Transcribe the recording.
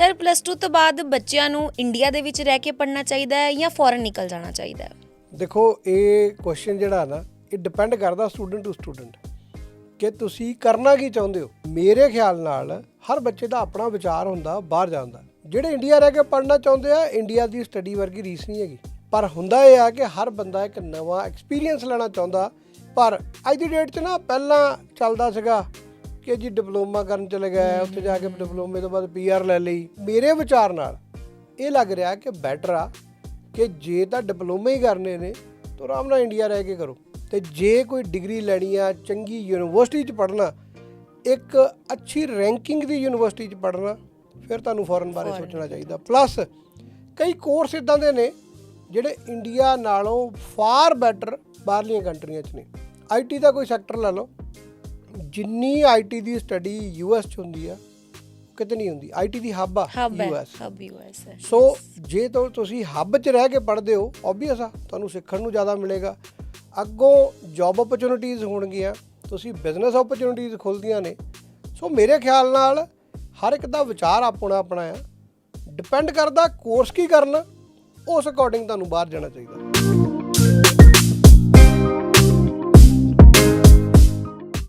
Sir plus 2 ਤੋਂ ਬਾਅਦ ਬੱਚਿਆਂ ਨੂੰ ਇੰਡੀਆ ਦੇ ਵਿੱਚ ਰਹਿ ਕੇ ਪੜ੍ਹਨਾ ਚਾਹੀਦਾ ਹੈ ਜਾਂ ਫੋਰਨ ਨਿਕਲ ਜਾਣਾ ਚਾਹੀਦਾ ਹੈ? ਦੇਖੋ, ਇਹ ਕੁਐਸਚਨ ਜਿਹੜਾ ਨਾ, ਇਹ ਡਿਪੈਂਡ ਕਰਦਾ ਸਟੂਡੈਂਟ ਟੂ ਸਟੂਡੈਂਟ ਕਿ ਤੁਸੀਂ ਕਰਨਾ ਕੀ ਚਾਹੁੰਦੇ ਹੋ। ਮੇਰੇ ਖਿਆਲ ਨਾਲ ਹਰ ਬੱਚੇ ਦਾ ਆਪਣਾ ਵਿਚਾਰ ਹੁੰਦਾ, ਬਾਹਰ ਜਾਣ ਦਾ। ਜਿਹੜੇ ਇੰਡੀਆ ਰਹਿ ਕੇ ਪੜ੍ਹਨਾ ਚਾਹੁੰਦੇ ਆ ਇੰਡੀਆ ਦੀ ਸਟੱਡੀ ਵਰਗੀ ਰੀਸ ਨਹੀਂ ਹੈਗੀ। ਪਰ ਹੁੰਦਾ ਇਹ ਆ ਕਿ ਹਰ ਬੰਦਾ ਇੱਕ ਨਵਾਂ ਐਕਸਪੀਰੀਅੰਸ ਲੈਣਾ ਚਾਹੁੰਦਾ। ਪਰ ਅੱਜ ਦੀ ਡੇਟ 'ਚ ਨਾ, ਪਹਿਲਾਂ ਚੱਲਦਾ ਸੀਗਾ ਕਿ ਜੀ ਡਿਪਲੋਮਾ ਕਰਨ ਚਲੇ ਗਏ ਉੱਥੇ ਜਾ ਕੇ ਡਿਪਲੋਮੇ ਤੋਂ ਬਾਅਦ ਪੀਆਰ ਲੈ ਲਈ। ਮੇਰੇ ਵਿਚਾਰ ਨਾਲ ਇਹ ਲੱਗ ਰਿਹਾ ਕਿ ਬੈਟਰ ਆ ਕਿ ਜੇ ਤਾਂ ਡਿਪਲੋਮੇ ਹੀ ਕਰਨੇ ਨੇ ਤਾਂ ਆਰਾਮ ਨਾਲ ਇੰਡੀਆ ਰਹਿ ਕੇ ਕਰੋ। ਤੇ ਜੇ ਕੋਈ ਡਿਗਰੀ ਲੈਣੀ ਆ ਚੰਗੀ ਯੂਨੀਵਰਸਿਟੀ 'ਚ ਪੜ੍ਹਨਾ ਇੱਕ ਅੱਛੀ ਰੈਂਕਿੰਗ ਦੀ ਯੂਨੀਵਰਸਿਟੀ 'ਚ ਪੜ੍ਹਨਾ ਫਿਰ ਤੁਹਾਨੂੰ ਫੋਰਨ ਬਾਰੇ ਸੋਚਣਾ ਚਾਹੀਦਾ। ਪਲੱਸ ਕਈ ਕੋਰਸ ਇਦਾਂ ਦੇ ਨੇ ਜਿਹੜੇ ਇੰਡੀਆ ਨਾਲੋਂ ਫਾਰ ਬੈਟਰ ਬਾਹਰਲੀਆਂ ਕੰਟਰੀਆਂ 'ਚ ਨੇ। ਆਈਟੀ ਦਾ ਕੋਈ ਸੈਕਟਰ ਲੈ ਲਓ। ਜਿੰਨੀ ਆਈਟੀ ਦੀ ਸਟੱਡੀ ਯੂਐਸ 'ਚ ਹੁੰਦੀ ਆ ਕਿਤੇ ਨਹੀਂ ਹੁੰਦੀ ਆਈਟੀ ਦੀ ਹੱਬ ਆ ਯੂਐਸ ਹੱਬ ਯੂਐਸ ਹੈ। ਸੋ ਜੇ ਤੋਂ ਤੁਸੀਂ ਹੱਬ 'ਚ ਰਹਿ ਕੇ ਪੜ੍ਹਦੇ ਹੋ ਆਬਵੀਅਸ ਆ ਤੁਹਾਨੂੰ ਸਿੱਖਣ ਨੂੰ ਜ਼ਿਆਦਾ ਮਿਲੇਗਾ। ਅੱਗੋਂ ਜੌਬ ਓਪਰਚੁਨਿਟੀਜ਼ ਹੋਣਗੀਆਂ ਤੁਸੀਂ ਬਿਜ਼ਨਸ ਓਪਰਚੁਨਿਟੀਜ਼ ਖੁੱਲਦੀਆਂ ਨੇ। ਸੋ ਮੇਰੇ ਖਿਆਲ ਨਾਲ ਹਰ ਇੱਕ ਦਾ ਵਿਚਾਰ ਆਪਣਾ ਆਪਣਾ ਆ। ਡਿਪੈਂਡ ਕਰਦਾ ਕੋਰਸ ਕੀ ਕਰਨਾ ਉਸ ਅਕੋਰਡਿੰਗ ਤੁਹਾਨੂੰ ਬਾਹਰ ਜਾਣਾ ਚਾਹੀਦਾ।